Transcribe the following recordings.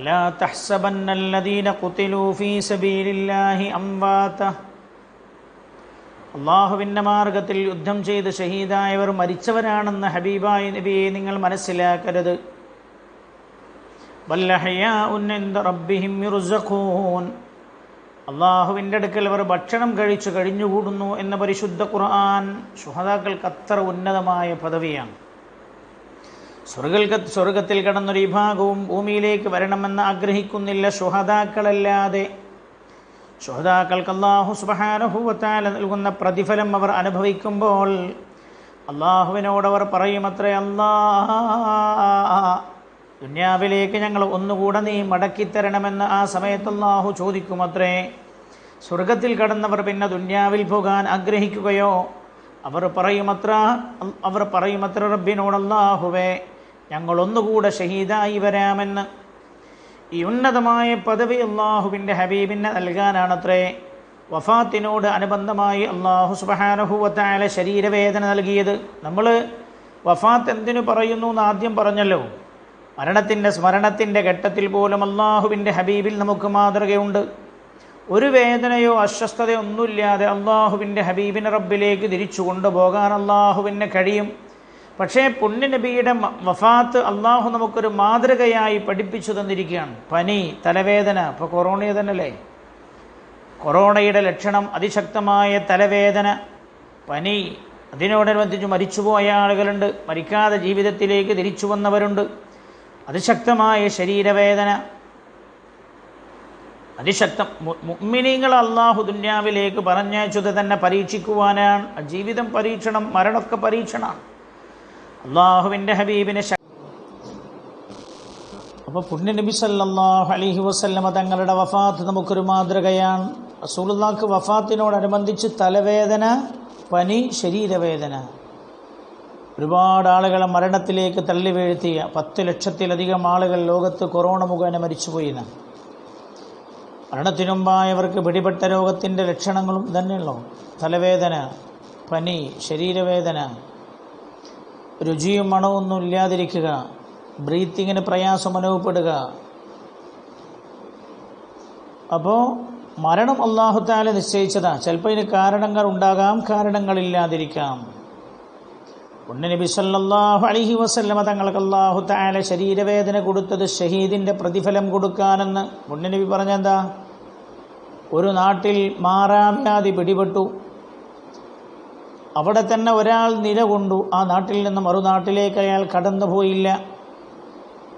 ولا تحسبن الذين قتلوا في سبيل الله أمواتا അള്ളാഹുവിൻ്റെ മാർഗത്തിൽ യുദ്ധം ചെയ്ത് ഷഹീദായവർ മരിച്ചവരാണെന്ന് ഹബീബായ നബിയെ നിങ്ങൾ മനസ്സിലാക്കരുത് റബ്ബിഹിം യുർസഖൂൻ അള്ളാഹുവിൻ്റെ അടുക്കൽ അവർ ഭക്ഷണം കഴിച്ചു കഴിഞ്ഞുകൂടുന്നു എന്ന പരിശുദ്ധ ഖുർആൻ ശുഹതാക്കൾക്ക് അത്ര ഉന്നതമായ പദവിയാണ് സ്വർഗ സ്വർഗത്തിൽ കടന്നൊരു വിഭാഗവും ഭൂമിയിലേക്ക് വരണമെന്ന് ആഗ്രഹിക്കുന്നില്ല ശുഹതാക്കളല്ലാതെ ശുഹതാക്കൾക്ക് അള്ളാഹു സുബഹാനുഭൂവത്താൽ നൽകുന്ന പ്രതിഫലം അവർ അനുഭവിക്കുമ്പോൾ അള്ളാഹുവിനോടവർ പറയുമത്രേ അല്ലാ ദുന്യാവിലേക്ക് ഞങ്ങൾ ഒന്നുകൂടെ നീ മടക്കിത്തരണമെന്ന് ആ സമയത്ത് അള്ളാഹു ചോദിക്കുമത്രേ സ്വർഗത്തിൽ കടന്നവർ പിന്നെ ദുന്യാവിൽ പോകാൻ ആഗ്രഹിക്കുകയോ അവർ പറയുമത്ര അവർ പറയുമത്ര റബ്ബിനോടല്ലാഹുവേ ഞങ്ങളൊന്നുകൂടെ ഷഹീദായി വരാമെന്ന്. ഈ ഉന്നതമായ പദവി അള്ളാഹുവിന്റെ ഹബീബിന് നൽകാനാണത്രേ. വഫാത്തിനോട് അനുബന്ധമായി അള്ളാഹു സുബഹാനഹുവത്തായ ശരീരവേദന നൽകിയത്. നമ്മൾ വഫാത്ത് എന്തിനു പറയുന്നു എന്ന് ആദ്യം പറഞ്ഞല്ലോ. മരണത്തിന്റെ സ്മരണത്തിന്റെ ഘട്ടത്തിൽ പോലും അള്ളാഹുവിന്റെ ഹബീബിൽ നമുക്ക് മാതൃകയുണ്ട്. ഒരു വേദനയോ അസ്വസ്ഥതയോ ഒന്നുമില്ലാതെ അള്ളാഹുവിന്റെ ഹബീബിനെ റബ്ബിലേക്ക് തിരിച്ചു കൊണ്ടുപോകാൻ അള്ളാഹുവിന് കഴിയും. പക്ഷേ പുണ്യനബിയുടെ വഫാത്ത് അള്ളാഹു നമുക്കൊരു മാതൃകയായി പഠിപ്പിച്ചു തന്നിരിക്കുകയാണ്. പനി തലവേദന ഇപ്പോൾ കൊറോണ തന്നെയല്ലേ? കൊറോണയുടെ ലക്ഷണം അതിശക്തമായ തലവേദന പനി അതിനോടനുബന്ധിച്ച് മരിച്ചുപോയ ആളുകളുണ്ട്. മരിക്കാതെ ജീവിതത്തിലേക്ക് തിരിച്ചു വന്നവരുണ്ട്. അതിശക്തമായ ശരീരവേദന അതിശക്തം. മുഗ്മിനീങ്ങൾ അള്ളാഹു ദുന്യാവിലേക്ക് പറഞ്ഞയച്ചത് തന്നെ പരീക്ഷിക്കുവാനാണ്. ജീവിതം പരീക്ഷണം മരണമൊക്കെ പരീക്ഷണമാണ്. അള്ളാഹുവിന്റെ ഹബീബിനെ അപ്പോൾ പുണ്യനബി സല്ലാഹു അലഹി വസ്ല്ലമ തങ്ങളുടെ വഫാത്ത് നമുക്കൊരു മാതൃകയാണ്. റസൂലുള്ളാക്ക് വഫാത്തിനോടനുബന്ധിച്ച് തലവേദന പനി ശരീരവേദന. ഒരുപാട് ആളുകളെ മരണത്തിലേക്ക് തള്ളി വീഴ്ത്തിയ പത്ത് ലക്ഷത്തിലധികം ആളുകൾ ലോകത്ത് കൊറോണ മുഖേന മരിച്ചുപോയിന്ന്. മരണത്തിനുമ്പായവർക്ക് പിടിപെട്ട രോഗത്തിന്റെ ലക്ഷണങ്ങളും തന്നെയുള്ളൂ തലവേദന പനി ശരീരവേദന രുചിയും മണവും ഇല്ലാതിരിക്കുക ബ്രീത്തിങ്ങിന് പ്രയാസം അനുഭവപ്പെടുക. അപ്പോൾ മരണം അള്ളാഹുത്താല നിശ്ചയിച്ചതാണ് ചിലപ്പോൾ ഇതിന് കാരണങ്ങൾ ഉണ്ടാകാം കാരണങ്ങളില്ലാതിരിക്കാം ഉണ്ണനബി സല്ലാഹു അലഹി വസല്ലമ തങ്ങൾക്ക് അള്ളാഹു താല ശരീരവേദന കൊടുത്തത് ഷഹീദിന്റെ പ്രതിഫലം കൊടുക്കാനെന്ന് പുണ്യനബി പറഞ്ഞെന്താ? ഒരു നാട്ടിൽ മാറാമ്യാതി പിടിപെട്ടു. അവിടെ തന്നെ ഒരാൾ നിലകൊണ്ടു ആ നാട്ടിൽ നിന്ന് മറുനാട്ടിലേക്ക് അയാൾ കടന്നുപോയില്ല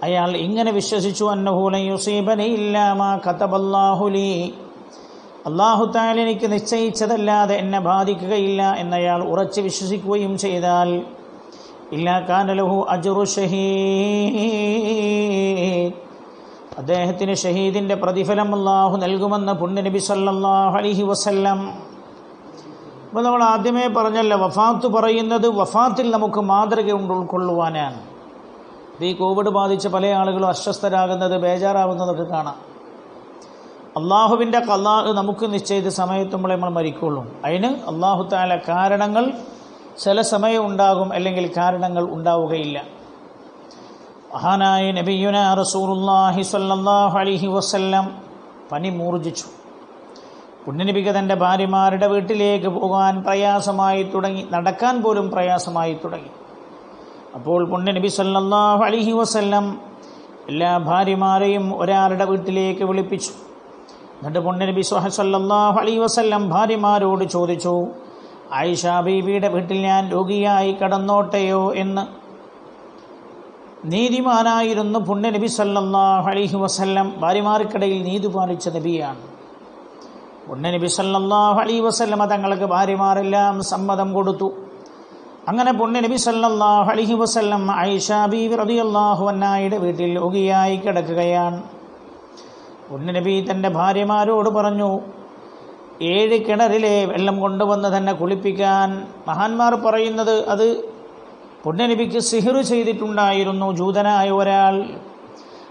അയാൾ ഇങ്ങനെ വിശ്വസിച്ചു അന്നഹൂലയുസീബനയില്ലാമാ കഥബല്ലാഹുലി അള്ളാഹു താല എനിക്ക് നിശ്ചയിച്ചതല്ലാതെ എന്നെ ബാധിക്കുകയില്ല എന്നയാൾ ഉറച്ചു വിശ്വസിക്കുകയും ചെയ്താൽ ഇല്ല കാനലഹു അജുറു ഷഹീദ് അദ്ദേഹത്തിന് ഷഹീദിന്റെ പ്രതിഫലം അള്ളാഹു നൽകുമെന്ന് പുണ്യനബി സല്ലാഹു അലഹി വസല്ലം. അപ്പോൾ നമ്മൾ ആദ്യമേ പറഞ്ഞല്ല വഫാത്ത് പറയുന്നത് വഫാത്തിൽ നമുക്ക് മാതൃകയുണ്ട് ഉൾക്കൊള്ളുവാനാണ്. ഈ കോവിഡ് ബാധിച്ച പല ആളുകളും അസ്വസ്ഥരാകുന്നത് ബേജാറാവുന്നതൊക്കെ കാണാം. അള്ളാഹുവിന്റെ കല്ലാഹ് നമുക്ക് നിശ്ചയിച്ച സമയത്ത് നമ്മളെ നമ്മൾ മരിക്കുള്ളൂ. അതിന് അള്ളാഹു താല കാരണങ്ങൾ ചില സമയം ഉണ്ടാകും അല്ലെങ്കിൽ കാരണങ്ങൾ ഉണ്ടാവുകയില്ല. മഹാനായ നബിയുന റസൂറുല്ലാഹി സല്ലാഹു അലിഹി വസ്ല്ലാം പനി മൂർജിച്ചു. പുണ്യനബിക്ക് തന്റെ ഭാര്യമാരുടെ വീട്ടിലേക്ക് പോകാൻ പ്രയാസമായി തുടങ്ങി നടക്കാൻ പോലും പ്രയാസമായി തുടങ്ങി. അപ്പോൾ പുണ്യനബി സല്ലാഹു അലിഹി വസ്ല്ലാം എല്ലാ ഭാര്യമാരെയും ഒരാളുടെ വീട്ടിലേക്ക് വിളിപ്പിച്ചു. എന്നിട്ട് പുണ്യനബി സുഹ അലൈ വസ്ല്ലാം ഭാര്യമാരോട് ചോദിച്ചു ആയിഷ ബീബിയുടെ വീട്ടിൽ ഞാൻ രോഗിയായി കടന്നോട്ടെയോ എന്ന്. നീതിമാനായിരുന്നു പുണ്യനബി സല്ലാഹു അലൈഹി വസ്ല്ലം. ഭാര്യമാർക്കിടയിൽ നീതി പാലിച്ച നബിയാണ്. പുണ്യനബി സല്ലാഹു അലൈ വസ്ലമ തങ്ങൾക്ക് ഭാര്യമാരെല്ലാം സമ്മതം കൊടുത്തു. അങ്ങനെ പുണ്യനബി സല്ലാഹു അലഹി വസ്ല്ലം ഐഷ ബീബി റതിയല്ലാഹു അന്നായുടെ വീട്ടിൽ രോഗിയായി കിടക്കുകയാണ്. പുണ്യനബി തന്റെ ഭാര്യമാരോട് പറഞ്ഞു ഏഴ് കിണറിലെ വെള്ളം കൊണ്ടുവന്ന് തന്നെ കുളിപ്പിക്കാൻ മഹാന്മാർ പറയുന്നത് അത് പുണ്യനബിക്ക് സിഹിറു ചെയ്തിട്ടുണ്ടായിരുന്നു. ജൂതനായ ഒരാൾ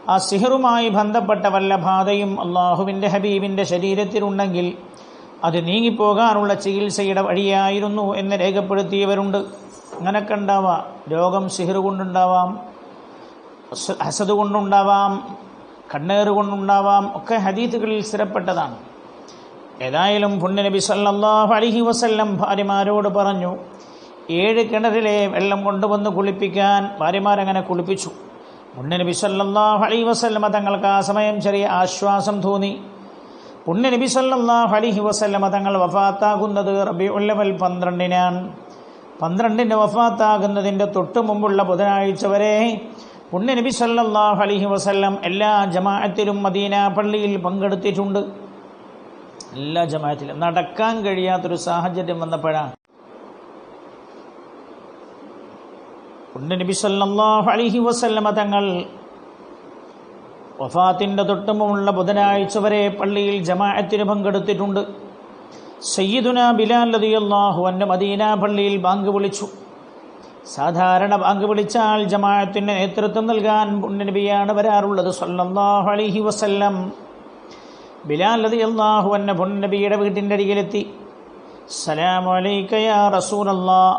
ആ സിഹിറുമായി ബന്ധപ്പെട്ട വല്ല ബാധയും അള്ളാഹുവിന്റെ ഹബീബിന്റെ ശരീരത്തിലുണ്ടെങ്കിൽ അത് നീങ്ങിപ്പോകാനുള്ള ചികിത്സയുടെ വഴിയായിരുന്നു എന്ന് രേഖപ്പെടുത്തിയവരുണ്ട്. അങ്ങനെ ഉണ്ടാവാം രോഗം സിഹിറു കൊണ്ടുണ്ടാവാം ഹസദ് കൊണ്ടുണ്ടാവാം കണ്ണേറ് ഒക്കെ ഹദീത്തുകളിൽ സ്ഥിരപ്പെട്ടതാണ്. ഏതായാലും പുണ്യനബി സല്ലാഹു അലഹി വസല്ലം ഭാര്യമാരോട് പറഞ്ഞു ഏഴ് കിണറിലെ വെള്ളം കൊണ്ടുവന്ന് കുളിപ്പിക്കാൻ ഭാര്യമാരങ്ങനെ കുളിപ്പിച്ചു. പുണ്യനബി സല്ലാഹു അലൈഹി വസല്ലമ തങ്ങൾക്ക് ആ സമയം ചെറിയ ആശ്വാസം തോന്നി. പുണ്യനബി സല്ലാഹു അലഹി വസല്ലമ തങ്ങൾ വഫാത്താകുന്നത് റബി ഉല്ലവൽ പന്ത്രണ്ടിനാണ്. പന്ത്രണ്ടിന്റെ വഫാത്താകുന്നതിന്റെ തൊട്ടു മുമ്പുള്ള ബുധനാഴ്ച വരെ പുണ്യനബി സല്ലാഹു അലഹി വസല്ലം എല്ലാ ജമാഅത്തിലും മദീന പള്ളിയിൽ പങ്കെടുത്തിട്ടുണ്ട്. എല്ലാ ജമാഅത്തിലും. നടക്കാൻ കഴിയാത്തൊരു സാഹചര്യം വന്നപ്പോഴാണ് നബി സല്ലല്ലാഹു അലൈഹി വസല്ലമ തങ്ങൾ വഫാത്തിന്റെ തൊട്ടുമുള്ള ബുധനാഴ്ച വരെ പള്ളിയിൽ ജമാഅത്തിന് പങ്കെടുത്തിട്ടുണ്ട്. സയ്യിദുന ബിലാൽ റളിയല്ലാഹു അൻഹു മദീന പള്ളിയിൽ ബാങ്ക് വിളിച്ചു. സാധാരണ ബാങ്ക് വിളിച്ചാൽ ജമാഅത്തിന് നേതൃത്വം നൽകാൻ പുണ്യനബിയാണ് വരാറുള്ളത്. സല്ലല്ലാഹു അലൈഹി വസല്ലം ബിലാൽ അതി അള്ളാഹു അൻഹു പൊന്നബിയുടെ വീട്ടിന്റെ അരികിലെത്തി. സലാമലൈക്കയാ യാ റസൂലല്ലാഹ്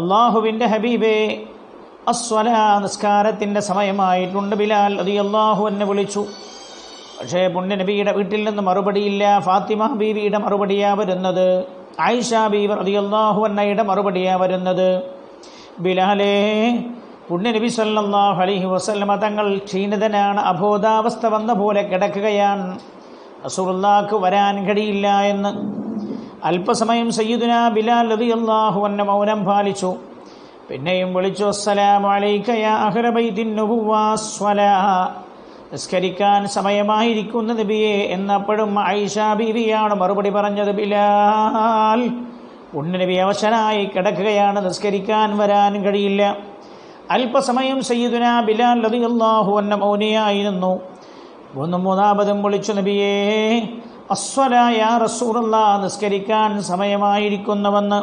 അള്ളാഹുവിന്റെ ഹബീബേ അസ്വല നിസ്കാരത്തിന്റെ സമയമായിട്ടുണ്ട് ബിലാൽ അതി അള്ളാഹു എന്നെ വിളിച്ചു. പക്ഷേ പുണ്യനബിയുടെ വീട്ടിൽ നിന്ന് മറുപടിയില്ല. ഫാത്തിമ ബീവിയുടെ മറുപടിയാ വരുന്നത്. ആയിഷ ബീവി അള്ളാഹു എന്നയുടെ മറുപടിയാ വരുന്നത്. ബിലാലേ പുണ്യനബി സല്ലല്ലാഹു അലഹി വസല്ലമ തങ്ങൾ ക്ഷീണിതനാണ്. അബോധാവസ്ഥ വന്ന പോലെ കിടക്കുകയാണ്. റസൂലുള്ളാഹ്ക്ക് വരാൻ കഴിയില്ല എന്ന് അല്പസമയം സയ്യിദുന ബിലാൽ റളിയല്ലാഹു അന്ന മൗനം പാലിച്ചു. പിന്നെയും വിളിച്ചു നിസ്കരിക്കാൻ സമയമായിരിക്കുന്ന നബിയെ എന്നപ്പോഴും ഐഷ ബീവിയാണ് മറുപടി പറഞ്ഞത് ബിലാൽ ഉണ്ണനബി അവശനായി കിടക്കുകയാണ് നിസ്കരിക്കാൻ വരാൻ കഴിയില്ല. അല്പസമയം സയ്യിദുന ബിലാൽ റളിയല്ലാഹു അൻഹു മൗനിയായിരുന്നു. മൂന്നും മൂന്നാമതും വിളിച്ചു നബിയേ അസ്വലായ റസൂറല്ല നിസ്കരിക്കാൻ സമയമായിരിക്കുന്നുവെന്ന്.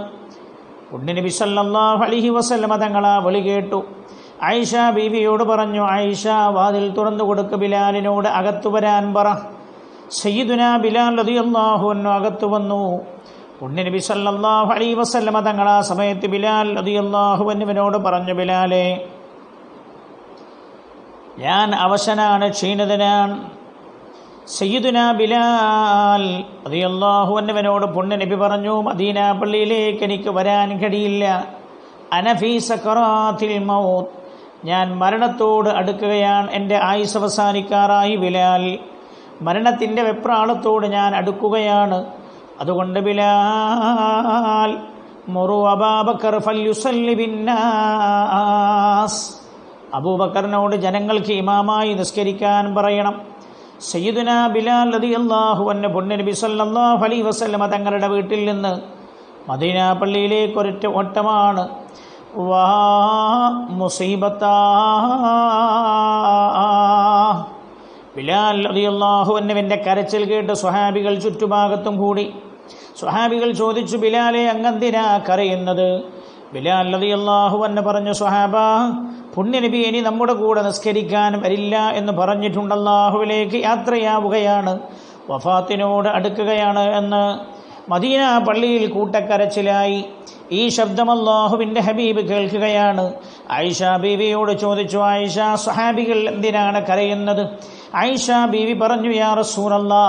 ഉണ്ണി നബി സല്ലല്ലാഹു അലൈഹി വസല്ലമ തങ്ങളാ വിളി കേട്ടു. ആയിഷ ബീവിയോട് പറഞ്ഞു ആയിഷ വാതിൽ തുറന്നു കൊടുക്ക ബിലാലിനോട് അകത്തു വരാൻ പറ. സയ്യിദുന ബിലാൽ അൻഹു അകത്തു വന്നു. ഉണ്ണി നബി സല്ലല്ലാഹു അലൈഹി വസല്ലമ തങ്ങൾ സമയത്ത് ബിലാൽ റളിയല്ലാഹു അൻഹുവിനോട് പറഞ്ഞു ബിലാലെ ഞാൻ അവശനാണ് ക്ഷീണിതനാണ് സയ്യിദുന ബിലാൽ റളിയല്ലാഹു പുണ്യ നബി പറഞ്ഞു മദീന പള്ളിയിലേക്ക് എനിക്ക് വരാൻ കഴിയില്ല അനഫീ സക്കറാത്തിൽ മൗത്ത്. ഞാൻ മരണത്തോട് അടുക്കുകയാണ് എന്റെ ആയുസ് അവസാനിക്കാറായി ബിലാൽ. മരണത്തിന്റെ വെപ്രാളത്തോട് ഞാൻ അടുക്കുകയാണ്. അതുകൊണ്ട് ബിലാൽ മുറു അബാബക്കർ ഫല്യുസല്ലി ബിന്നാസ് അബൂബക്കറിനോട് ജനങ്ങൾക്ക് ഇമാമായി നിസ്കരിക്കാൻ പറയണം. സയ്യിദുന ബിലാൽ റളിയല്ലാഹു അൻഹു പുണ്യനബി സല്ലാഹു അലൈഹി വസ്ലമ തങ്ങളുടെ വീട്ടിൽ നിന്ന് മദീന പള്ളിയിലേക്ക് ഒരൊറ്റ ഓട്ടമാണ് വാ ബിലാൽ റളിയല്ലാഹു അൻഹുവിന്റെ കരച്ചിൽ കേട്ട് സ്വഹാബികൾ ചുറ്റുഭാഗത്തും കൂടി. സ്വഹാബികൾ ചോദിച്ചു ബിലാലെ അങ്ങെന്തിനാ കരയുന്നത്? ബിലാൽ റളിയല്ലാഹു അൻഹു പറഞ്ഞു സ്വഹാബ പുണ്യനബി ഇനി നമ്മുടെ കൂടെ നിസ്കരിക്കാൻ വരില്ല എന്ന് പറഞ്ഞിട്ടുണ്ട് അല്ലാഹുവിലേക്ക് യാത്രയാവുകയാണ്. വഫാത്തിനോട് അടുക്കുകയാണ് എന്ന് മദീന പള്ളിയിൽ കൂട്ടക്കരച്ചിലായി. ഈ ശബ്ദം ഹബീബ് കേൾക്കുകയാണ്. ആയിഷ ബീവിയോട് ചോദിച്ചു ആയിഷ സ്വഹാബികൾ എന്തിനാണ് കരയുന്നത്? ആയിഷ ബീവി പറഞ്ഞു യാ റസൂറല്ലാ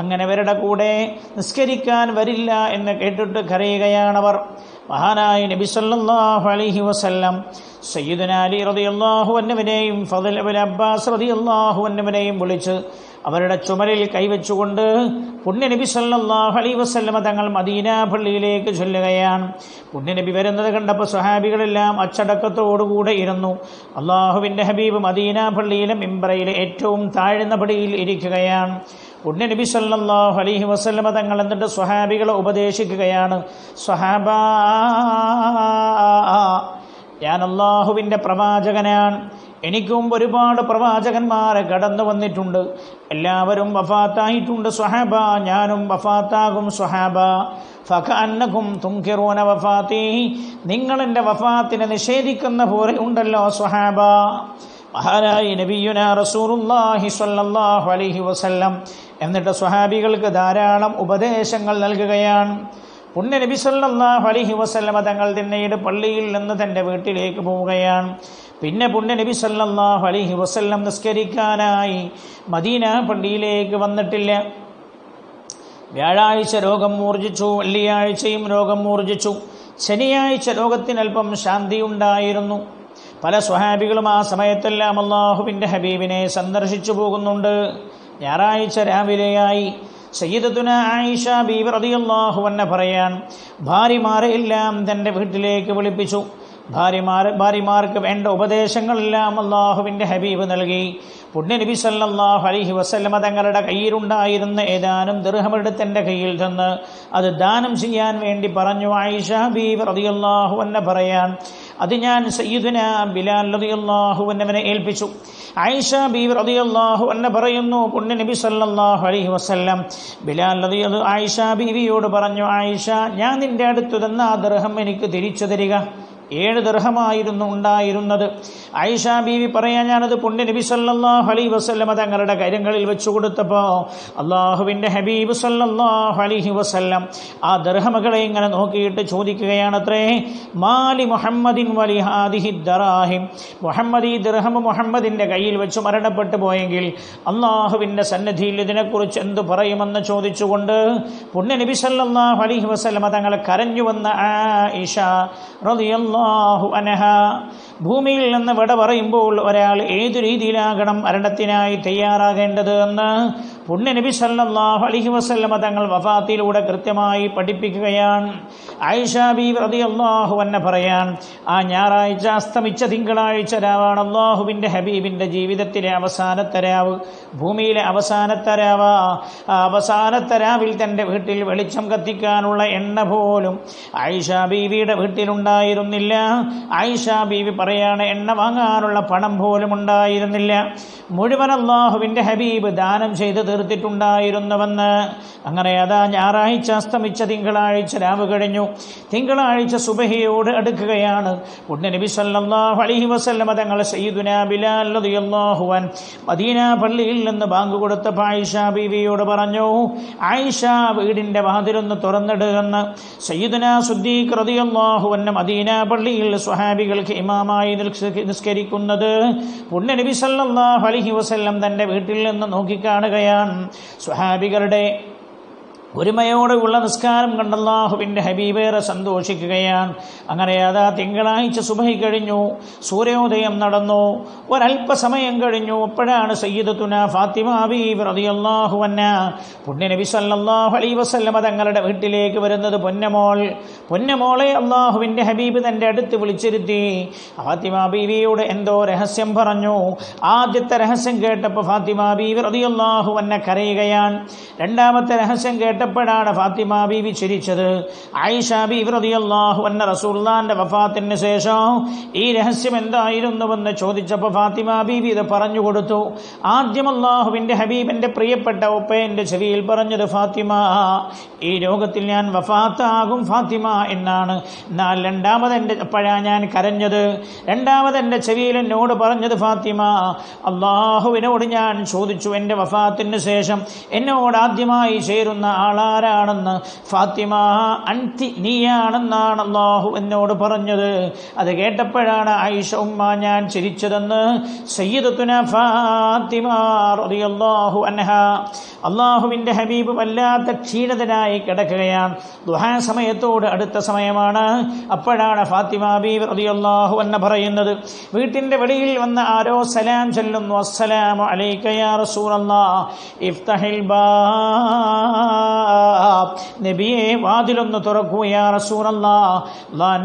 അങ്ങനെ അവരുടെ കൂടെ നിസ്കരിക്കാൻ വരില്ല എന്ന് കേട്ടിട്ട് കരയുകയാണവർ മഹാനായ നബി സല്ലല്ലാഹു അലൈഹി വസല്ലം സയ്യിദുന അലി അള്ളാഹു അന്നവനെയും ഫതൽ അബുൽ അബ്ബാസ് റതി അള്ളാഹു അന്നവനെയും വിളിച്ച് അവരുടെ ചുമലിൽ കൈവച്ചുകൊണ്ട് പുണ്യനബി സല്ലാഹു അലൈ വസല്ലമ തങ്ങൾ മദീന പള്ളിയിലേക്ക് ചൊല്ലുകയാണ്. പുണ്യനബി വരുന്നത് കണ്ടപ്പോൾ സ്വഹാബികളെല്ലാം അച്ചടക്കത്തോടുകൂടെ ഇരുന്നു. അള്ളാഹുവിന്റെ ഹബീബ് മദീന പള്ളിയിലെ മിംബ്രയിലെ ഏറ്റവും താഴ്ന്ന പടിയിൽ ഇരിക്കുകയാണ്. പുണ്യനബി സല്ലാഹു അലൈഹി വസല്ലമ തങ്ങൾ എന്നിട്ട് സ്വഹാബികളെ ഉപദേശിക്കുകയാണ്. സ്വഹാബ ഞാൻ അള്ളാഹുവിന്റെ പ്രവാചകനാണ് എനിക്കും ഒരുപാട് പ്രവാചകന്മാരെ കടന്നു വന്നിട്ടുണ്ട്. എല്ലാവരും വഫാത്തായിട്ടുണ്ട് സ്വഹാബ. ഞാനും വഫാത്താകും സ്വഹാബ. ഫഖ അന്നകും തുങ്കിറൂന വഫാത്തി. നിങ്ങൾ എന്റെ വഫാത്തിനെ നിഷേധിക്കുന്ന പോലെ ഉണ്ടല്ലോ സ്വഹാബ. മഹാനായി നബിയുന റസൂറുല്ലാഹി സ്വല്ലല്ലാഹു അലഹി വസല്ലം. എന്നിട്ട് സ്വഹാബികൾക്ക് ധാരാളം ഉപദേശങ്ങൾ നൽകുകയാണ്. പുണ്യ നബി സല്ലല്ലാഹു അലഹി വസല്ലമ തങ്ങൾ പിന്നീട് പള്ളിയിൽ നിന്ന് തന്റെ വീട്ടിലേക്ക് പോവുകയാണ്. പിന്നെ പുണ്യ നബി സല്ലല്ലാഹു അലഹി വസല്ലം നിസ്കരിക്കാനായി മദീന പള്ളിയിലേക്ക് വന്നിട്ടില്ല. വ്യാഴാഴ്ച രോഗം മൂർജിച്ചു വെള്ളിയാഴ്ചയും രോഗം മൂർജിച്ചു. ശനിയാഴ്ച രോഗത്തിനല്പം ശാന്തി ഉണ്ടായിരുന്നു പല സ്വഹാബികളും ആ സമയത്തെല്ലാം അള്ളാഹുവിന്റെ ഹബീബിനെ സന്ദർശിച്ചു പോകുന്നുണ്ട്. ഞായറാഴ്ച രാവിലെയായി സയ്യിദത്തുന ആയിഷ ബീബി റളിയല്ലാഹു അൻഹ പറയാൻ ഭാര്യമാരെ എല്ലാം തന്റെ വീട്ടിലേക്ക് വിളിപ്പിച്ചു. ഭാര്യമാർ ഭാര്യമാർക്ക് വേണ്ട ഉപദേശങ്ങളെല്ലാം അള്ളാഹുവിന്റെ ഹബീബ് നൽകി. പുണ്യ നബി സല്ലല്ലാഹു അലൈഹി വസല്ലമ തങ്ങളുടെ കയ്യിലുണ്ടായിരുന്ന ഏതാനും ദൃഹമെടുത്ത് എന്റെ കയ്യിൽ തന്ന് അത് ദാനം ചെയ്യാൻ വേണ്ടി പറഞ്ഞു ആയിഷ ബീബ് റതിയല്ലാഹു അൻഹ പറയാൻ അത് ഞാൻ സയ്യിദുന ബിലാൽ റളിയല്ലാഹു അൻഹുവിനെ ഏൽപ്പിച്ചു. ആയിഷ ബി റളിയല്ലാഹു അൻഹ പറയുന്നു പുണ്യ നബി സല്ലല്ലാഹു അലൈഹി വസല്ലം ബിലാൽ റളിയല്ലാഹു ആയിഷ ബീവിയോട് പറഞ്ഞു ആയിഷ ഞാൻ നിന്റെ അടുത്ത് തന്ന ആ ദർഹം എനിക്ക് തിരിച്ചു തരിക. ഏഴ് ദർഹമായിരുന്നു ഉണ്ടായിരുന്നത്. ആയിഷ ബീവി പറയാൻ ഞാനത് പുണ്യ നബി സല്ലല്ലാഹു അലൈഹി വസല്ലമ തങ്ങളുടെ കാര്യങ്ങളിൽ വെച്ചു കൊടുത്തപ്പോൾ അള്ളാഹുവിന്റെ ഹബീബ് സല്ലല്ലാഹു അലൈഹി വസല്ലം ആ ദർഹമകളെ ഇങ്ങനെ നോക്കിയിട്ട് ചോദിക്കുകയാണത്രേ മാലി മുഹമ്മദിൻ വലി ഹാദിഹി ദറാഹിം. മുഹമ്മദ് ഈ ദർഹം മുഹമ്മദിന്റെ കയ്യിൽ വെച്ച് മരണപ്പെട്ടു പോയെങ്കിൽ അള്ളാഹുവിന്റെ സന്നിധിയിൽ ഇതിനെക്കുറിച്ച് എന്തു പറയുമെന്ന് ചോദിച്ചുകൊണ്ട് പുണ്യ നബി സല്ലല്ലാഹു അലൈഹി വസല്ലമ തങ്ങളെ കരഞ്ഞു വന്ന ആ ഇഷ ആയിഷ റളിയല്ലാഹു അനഹ ഭൂമിയിൽ നിന്ന് വിട പറയുമ്പോൾ ഒരാൾ ഏതു രീതിയിലാകണം മരണത്തിനായി തയ്യാറാകേണ്ടത് എന്ന് പുണ്യ നബി സല്ലല്ലാഹു അലൈഹി വസല്ലമ തങ്ങൾ വഫാത്തിലൂടെ കൃത്യമായി പഠിപ്പിക്കുകയാണ്. ആയിഷ പ്രതി അള്ളാഹു എന്നെ പറയാൻ ആ ഞായറാഴ്ച അസ്തമിച്ച തിങ്കളാഴ്ച രാവാണ് അള്ളാഹുവിന്റെ ഹബീബിന്റെ ജീവിതത്തിലെ അവസാനത്തെ രാവ്. ഭൂമിയിലെ അവസാനത്തെ രാവ ആ അവസാനത്തെ രാവിൽ തന്റെ വീട്ടിൽ വെളിച്ചം കത്തിക്കാനുള്ള എണ്ണ പോലും ആയിഷ ബീവിയുടെ വീട്ടിലുണ്ടായിരുന്നില്ല. ആയിഷ ബീവി പറയാണ് എണ്ണ വാങ്ങാനുള്ള പണം പോലും ഉണ്ടായിരുന്നില്ല. മുഴുവൻ അള്ളാഹുവിന്റെ ഹബീബ് ദാനം ചെയ്ത് തീർത്തിട്ടുണ്ടായിരുന്നുവെന്ന്. അങ്ങനെ അതാ ഞായറാഴ്ച അസ്തമിച്ച തിങ്കളാഴ്ച രാവ് കഴിഞ്ഞു. തിങ്കളാഴ്ച സുബഹിയോട് അടുക്കുകയാണ്. ഉണ്ണനബി നബി സല്ലല്ലാഹു അലൈഹി വസല്ലമ തങ്ങൾ സയ്യിദുന മദീന പള്ളിയിൽ നിന്ന് ബാങ്ക് കൊടുത്ത ആയിഷ ബീവിയോട് പറഞ്ഞു ആയിഷ വീടിന്റെ വാതിലൊന്ന് തുറന്നിടുകെന്ന് സയ്യിദുന സുദ്ദീഖ് റളിയല്ലാഹു അൻ മദീന പള്ളിയിൽ സ്വഹാബികൾക്ക് ഇമാമായി നിസ്കരിക്കുന്നത് പുണ്യനബി നബി സല്ലല്ലാഹു അലൈഹി വസല്ലം തന്റെ വീട്ടിൽ നിന്ന് നോക്കിക്കാണുകയാണ്. സ്വഹാബികളുടെ ഒരുമയോടെയുള്ള നിസ്കാരം കണ്ടല്ലാഹുവിന്റെ ഹബീബേറെ സന്തോഷിക്കുകയാണ്. അങ്ങനെ അതാ തിങ്കളാഴ്ച സുബഹി കഴിഞ്ഞു സൂര്യോദയം നടന്നു ഒരല്പസമയം കഴിഞ്ഞു. അപ്പോഴാണ് സയ്യിദത്തുന ഫാത്തിമ ഹബീബ് റളിയല്ലാഹു അന്ന പുണ്യ നബി സല്ലല്ലാഹു അലൈഹി വസല്ലമ തങ്ങളുടെ വീട്ടിലേക്ക് വരുന്നത് പൊന്നമോൾ. പൊന്നമോളെ അള്ളാഹുവിന്റെ ഹബീബ് തന്റെ അടുത്ത് വിളിച്ചിരുത്തി. ഫാത്തിമ ബീവിയോട് എന്തോ രഹസ്യം പറഞ്ഞു. ആദ്യത്തെ രഹസ്യം കേട്ടപ്പോൾ ഫാത്തിമ ബീവി റളിയല്ലാഹു അന്ന കരയുകയാണ്. രണ്ടാമത്തെ രഹസ്യം കേട്ടപ്പോഴാണ് ഫാത്തിമ ബീവി ചിരിച്ചത്. ആയിഷ ബീവി റളിയല്ലാഹു അന്ന റസൂലുള്ളാന്റെ വഫാത്തിന് ശേഷം ഈ രഹസ്യം എന്തായിരുന്നു എന്ന് ചോദിച്ചപ്പോൾ ഫാത്തിമ ബീവി ഇത് പറഞ്ഞു കൊടുത്തു. ആദ്യം അള്ളാഹുവിന്റെ ഹബീബിന്റെ പ്രിയപ്പെട്ട ഒപ്പേന്റെ ചെവിയിൽ പറഞ്ഞത് ഫാത്തിമ ഈ രോഗത്തിൽ ഞാൻ വഫാത്താകും ഫാത്തിമ എന്നാണ്. എന്നാൽ രണ്ടാമത് അപ്പോഴാണ് ഞാൻ കരഞ്ഞത്. രണ്ടാമത് എന്റെ ചെവിയിൽ എന്നോട് പറഞ്ഞത് ഫാത്തിമ അള്ളാഹുവിനോട് ഞാൻ ചോദിച്ചു എന്റെ വഫാത്തിന് ശേഷം. എന്നോട് ആദ്യമായി ചേരുന്ന ആളാരാണെന്ന് ഫാത്തിമ അൻതി നീയാണെന്നാണ് അള്ളാഹു എന്നോട് പറഞ്ഞത്. അത് കേട്ടപ്പോഴാണ് ആയിഷ ഉമ്മ ഞാൻ ചിരിച്ചതെന്ന് സയ്യിദത്തുന ഫാത്തിമ റളിയല്ലാഹു അൻഹ. അള്ളാഹുവിന്റെ ഹബീബ് വല്ലാത്ത ക്ഷീണിതനായി കിടക്കുകയാണ്. ദുഹാ സമയത്തോട് അടുത്ത സമയമാണ്. അപ്പോഴാണ് ഫാത്തിമ ഹബീബ് റളിയല്ലാഹു അൻഹ പറയുന്നത്. വീട്ടിന്റെ വെളിയിൽ വന്ന ആരോ സലാം ചൊല്ലുന്നു. അസ്സലാമു അലൈക്കയാ റസൂറല്ലാ ഇഫ്തഹിൽ ബാബ് നബിയെ വാതിലൊന്ന് തുറക്കൂ യാ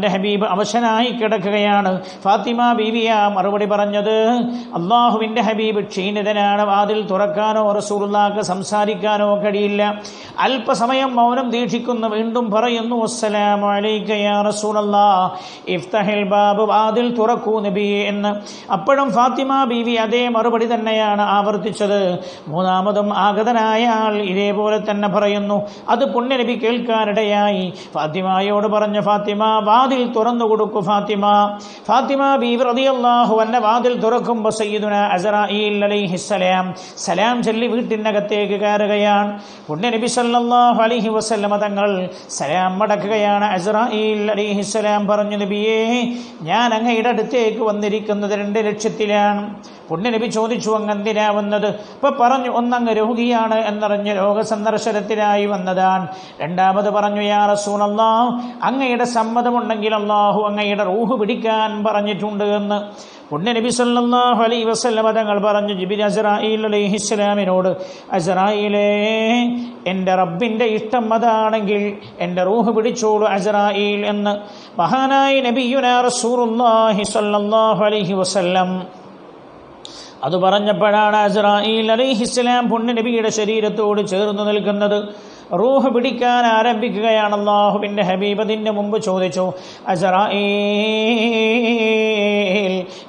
ഹബീബ് അവശനായി കിടക്കുകയാണ്. ഫാത്തിമ ബീവിയ മറുപടി പറഞ്ഞത് അള്ളാഹുവിന്റെ ഹബീബ് ക്ഷീണിതനാണ് വാതിൽ തുറക്കാനോ റസൂലുള്ളാഹ്ക്ക് സംസാരിക്കാനോ കഴിയില്ല. അല്പസമയം മൗനം ദീക്ഷിക്കുന്നു വീണ്ടും പറയുന്നു അസ്സലാമു യാ വാതിൽ തുറക്കൂ നബിയെ എന്ന്. അപ്പോഴും ഫാത്തിമ ബീവി അതേ മറുപടി തന്നെയാണ് ആവർത്തിച്ചത്. മൂന്നാമതും ആഗതനായ ആൾ ഇതേപോലെ തന്നെ പറയുന്നു പറയുന്നു. അത് പുണ്യനബി കേൾക്കാനിടയായി. ഫാത്തിമയോട് പറഞ്ഞ ഫാത്തിമ വാതിൽ തുറന്നു കൊടുക്കു ഫാത്തിമ. ഫാത്തിമ ബീവി റളിയല്ലാഹു അന്ന വാതിൽ തുറക്കുമ്പോൾ സയ്യിദുന അസറായിൽ അലൈഹിസ്സലാം സലാം ചൊല്ലി വീട്ടിനകത്തേക്ക് കയറുകയാണ്. പുണ്യനബി സല്ലാഹു അലഹി വസ്ലമ തങ്ങൾ സലാം മടക്കുകയാണ് അസറായിൽ അലൈഹിസ്സലാം പറഞ്ഞു നബിയേ ഞാൻ അങ്ങയുടെ അടുത്തേക്ക് വന്നിരിക്കുന്നത് രണ്ട് ലക്ഷ്യത്തിലാണ് പുണ്യനബി ചോദിച്ചു അങ്ങ് എന്തിനാ വന്നത്? പറഞ്ഞു ഒന്നങ്ങ് രോഗിയാണ് എന്നറിഞ്ഞ് രോഗസന്ദർശനത്തിനായി വന്നതാണ് രണ്ടാമത് പറഞ്ഞു യാ റസൂലല്ലാ അങ്ങയുടെ സമ്മതമുണ്ടെങ്കിൽ അള്ളാഹു അങ്ങയുടെ റൂഹ് പിടിക്കാൻ പറഞ്ഞിട്ടുണ്ട് എന്ന്. പുണ്യനബി സല്ലാഹു അലൈ വസല്ലമ തങ്ങൾ പറഞ്ഞു ജിബിൻ അസറായി അലൈഹിസ്സലാമിനോട് അസറായിലേ എന്റെ റബ്ബിന്റെ ഇഷ്ടം അതാണെങ്കിൽ എന്റെ റൂഹ് പിടിച്ചോളൂ അസറായിൽ എന്ന്. മഹാനായി നബിയുന റസൂലുള്ളാഹി സല്ലാഹു അലൈഹി വസല്ലം അത് പറഞ്ഞപ്പോഴാണ് അസ്രായിൽ അലൈഹിസ്സലാം പുണ്യ നബിയുടെ ശരീരത്തോട് ചേർന്ന് നിൽക്കുന്നത്. റൂഹ് പിടിക്കാൻ ആരംഭിക്കുകയാണ് അള്ളാഹുവിന്റെ ഹബീബതിന്റെ മുമ്പ് ചോദിച്ചു അസറായിൽ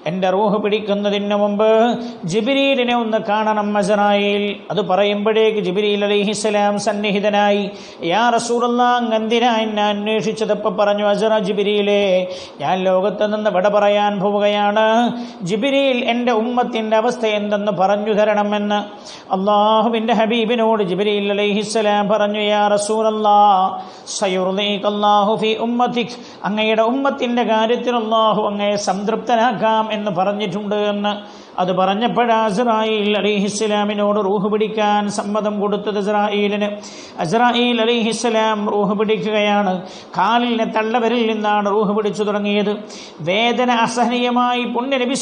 എന്റെ റൂഹ് പിടിക്കുന്നതിന് മുമ്പ് ജിബിരീലിനെ ഒന്ന് കാണണം അസറായിൽ അത് പറയുമ്പോഴേക്ക് ജിബിരീൽ അലിഹിസ്സലാം സന്നിഹിതനായി യാ റസൂലുള്ള എന്തിനാ എന്നെ അന്വേഷിച്ചതപ്പോൾ പറഞ്ഞു അസറ ജിബിരിയിലെ ഞാൻ ലോകത്ത് നിന്ന് വിട പറയാൻ പോവുകയാണ്. ജിബിരിയിൽ എന്റെ ഉമ്മത്തിന്റെ അവസ്ഥ എന്തെന്ന് പറഞ്ഞു തരണമെന്ന്. അള്ളാഹുവിന്റെ ഹബീബിനോട് ജിബിരിയിൽ അലൈഹിസ്സലാം പറഞ്ഞു യാ റസൂലല്ലാ സയുർദീക അല്ലാഹു ഫീ ഉമ്മത്തിക് അങ്ങയുടെ ഉമ്മത്തിന്റെ കാര്യത്തിൽ അള്ളാഹു അങ്ങയെ സംതൃപ്തനാക്കാം എന്ന് പറഞ്ഞിട്ടുണ്ട് എന്ന് അത് പറഞ്ഞപ്പോഴാ അസറായിൽ അലിഹിസ്സലാമിനോട് റൂഹ് പിടിക്കാൻ സമ്മതം കൊടുത്തത് അസ്രായിലിന്. അസ്രായിൽ അലിഹിസ്സലാം റൂഹ് പിടിക്കുകയാണ്. കാലിനെ തള്ളവരിൽ നിന്നാണ് റൂഹ് പിടിച്ചു തുടങ്ങിയത്. വേദന അസഹനീയമായി പുണ്യ നബി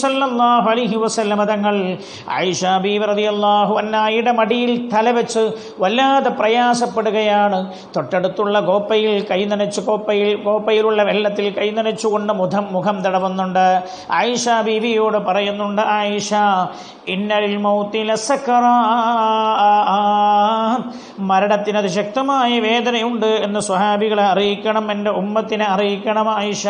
അലൈഹി വസല്ലമ തങ്ങൾ ആയിഷ ബീവി റളിയല്ലാഹു അന്നായുടെ മടിയിൽ തലവെച്ച് വല്ലാതെ പ്രയാസപ്പെടുകയാണ്. തൊട്ടടുത്തുള്ള കോപ്പയിൽ കൈ നനച്ച് കോപ്പയിൽ കോപ്പയിലുള്ള വെള്ളത്തിൽ കൈ നനച്ചുകൊണ്ട് മുഖം മുഖം തടവുന്നുണ്ട്. ആയിഷ ബീവിയോട് പറയുന്നുണ്ട് عائشة إن للموت لسكرات മരണത്തിന് അത് ശക്തമായ വേദനയുണ്ട് എന്ന് സ്വഹാബികളെ അറിയിക്കണം എന്റെ ഉമ്മത്തിനെ അറിയിക്കണം ആയിഷ.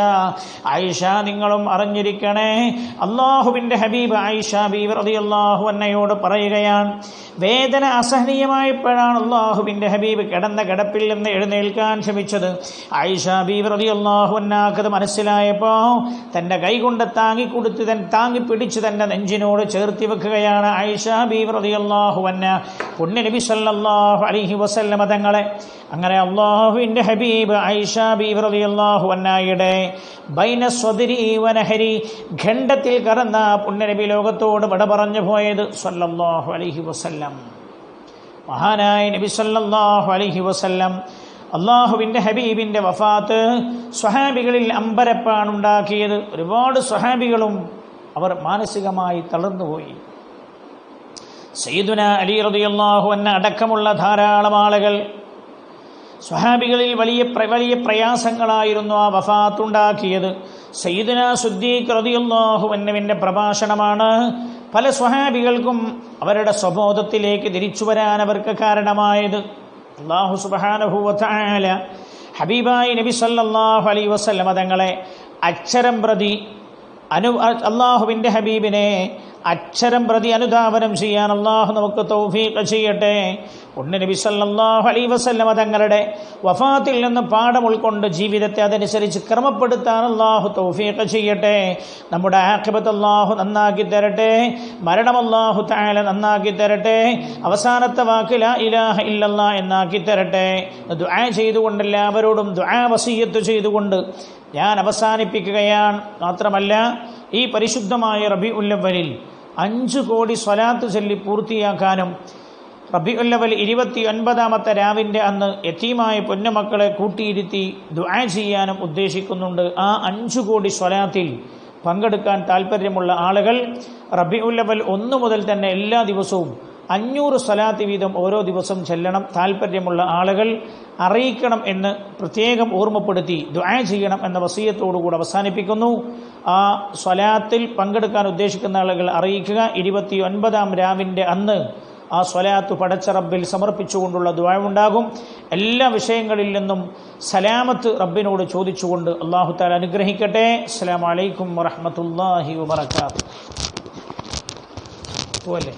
ആയിഷ നിങ്ങളും അറിഞ്ഞിരിക്കണേ. അള്ളാഹുവിന്റെ ഹബീബ് ആയിഷ ബീബ് റതി അള്ളാഹു എന്നയോട് പറയുകയാണ് വേദന അസഹനീയമായപ്പോഴാണ് അള്ളാഹുവിന്റെ ഹബീബ് കിടന്ന കിടപ്പിൽ നിന്ന് എഴുന്നേൽക്കാൻ ശ്രമിച്ചത്. ആയിഷ ബീബ് റതി അള്ളാഹു എന്നാക്കത് മനസ്സിലായപ്പോൾ തന്റെ കൈ കൊണ്ട് താങ്ങിക്കൊടുത്ത് താങ്ങി പിടിച്ച് തന്റെ നെഞ്ചിനോട് ചേർത്തി വെക്കുകയാണ് ആയിഷ ബീബ് റതി അള്ളാഹു എന്ന പുണ്യ നബി സല്ലല്ലാഹു അലൈഹി വസല്ലമ തങ്ങളെ അങ്ങനെ അള്ളാഹുവിന്റെ ഹബീബ് ആയിഷ ബീബ് അലി അള്ളാഹു അന്നായിയുടെ ബൈന സ്വതിരി വനഹരി ഖണ്ഡത്തിൽ കറന്ന പുണ്യനബി ലോകത്തോട് വിട പറഞ്ഞു പോയത് സല്ലല്ലാഹു അലൈഹി വസല്ലം. മഹാനായ നബി സല്ലല്ലാഹു അലൈഹി വസല്ലം അള്ളാഹുവിന്റെ ഹബീബിന്റെ വഫാത്ത് സ്വഹാബികളിൽ അമ്പരപ്പാണുണ്ടാക്കിയത്. ഒരുപാട് സ്വഹാബികളും അവർ മാനസികമായി തളർന്നുപോയി. സയ്യിദുന അലി റളിയല്ലാഹു എന്ന അടക്കമുള്ള ധാരാളം ആളുകൾ സ്വഹാബികളിൽ വലിയ വലിയ പ്രയാസങ്ങളായിരുന്നു ആ വഫാത്തുണ്ടാക്കിയത്. സയ്യിദുന സുദ്ദീഖ് റളിയല്ലാഹു എന്നവിന്റെ പ്രഭാഷണമാണ്. പല സ്വഹാബികൾക്കും അവരുടെ സ്വബോധത്തിലേക്ക് തിരിച്ചു വരാൻ അവർക്ക് കാരണമായത്. അള്ളാഹു സുബ്ഹാനഹു വതആല ഹബീബായി നബി സല്ലാഹു അലൈഹി വസല്ലമ തങ്ങളെ അക്ഷരം പ്രതി അനു അള്ളാഹുവിന്റെ ഹബീബിനെ അക്ഷരം പ്രതി അനുധാവനം ചെയ്യാൻ അള്ളാഹു നമുക്ക് തൗഫീഖ് ചെയ്യട്ടെ. ഉണ്ണ നബി സല്ലല്ലാഹു അലൈഹി വസല്ലമ തങ്ങളുടെ വഫാത്തിൽ നിന്ന് പാഠം ഉൾക്കൊണ്ട് ജീവിതത്തെ അതനുസരിച്ച് ക്രമപ്പെടുത്താൻ അള്ളാഹു തൗഫീഖ് ചെയ്യട്ടെ. നമ്മുടെ ആഖിബത്ത് അള്ളാഹു നന്നാക്കി തരട്ടെ. മരണം അള്ളാഹു താല നന്നാക്കി തരട്ടെ. അവസാനത്തെ വാക്ക് ലാ ഇലാഹ ഇല്ലല്ലാ എന്നാക്കി തരട്ടെ. ദുആ ചെയ്തുകൊണ്ട് എല്ലാവരോടും ദുആ വസീയത്ത് ചെയ്തുകൊണ്ട് ഞാൻ അവസാനിപ്പിക്കുകയാണ്. മാത്രമല്ല ഈ പരിശുദ്ധമായ റബി ഉല്ലവലിൽ അഞ്ച് കോടി സ്വലാത്ത് ചൊല്ലി പൂർത്തിയാക്കാനും റബി ഉല്ലവൽ ഇരുപത്തി ഒൻപതാമത്തെ രാവിന്റെ അന്ന് യത്തീമായ പൊന്നുമക്കളെ കൂട്ടിയിരുത്തി ദുആ ചെയ്യാനും ഉദ്ദേശിക്കുന്നുണ്ട്. ആ അഞ്ചു കോടി സ്വലാത്തിൽ പങ്കെടുക്കാൻ താല്പര്യമുള്ള ആളുകൾ റബി ഉല്ലവൽ ഒന്നു മുതൽ തന്നെ എല്ലാ ദിവസവും അഞ്ഞൂറ് സ്വലാത്തി വീതം ഓരോ ദിവസം ചെല്ലണം. താല്പര്യമുള്ള ആളുകൾ അറിയിക്കണം എന്ന് പ്രത്യേകം ഓർമ്മപ്പെടുത്തി ദ്വായ ചെയ്യണം എന്ന വസീയത്തോടുകൂടി അവസാനിപ്പിക്കുന്നു. ആ സ്വലാത്തിൽ പങ്കെടുക്കാൻ ഉദ്ദേശിക്കുന്ന ആളുകൾ അറിയിക്കുക. ഇരുപത്തി ഒൻപതാം രാവിന്റെ അന്ന് ആ സ്വലാത്ത് പടച്ച റബ്ബിൽ സമർപ്പിച്ചുകൊണ്ടുള്ള ദ്വായമുണ്ടാകും എല്ലാ വിഷയങ്ങളിൽ നിന്നും സലാമത്ത് റബ്ബിനോട് ചോദിച്ചുകൊണ്ട് അള്ളാഹു താല അനുഗ്രഹിക്കട്ടെ. അസ്സാം വലൈക്കും വറഹ്മത്തുള്ളാഹി വാത്തു പോവല്ലേ?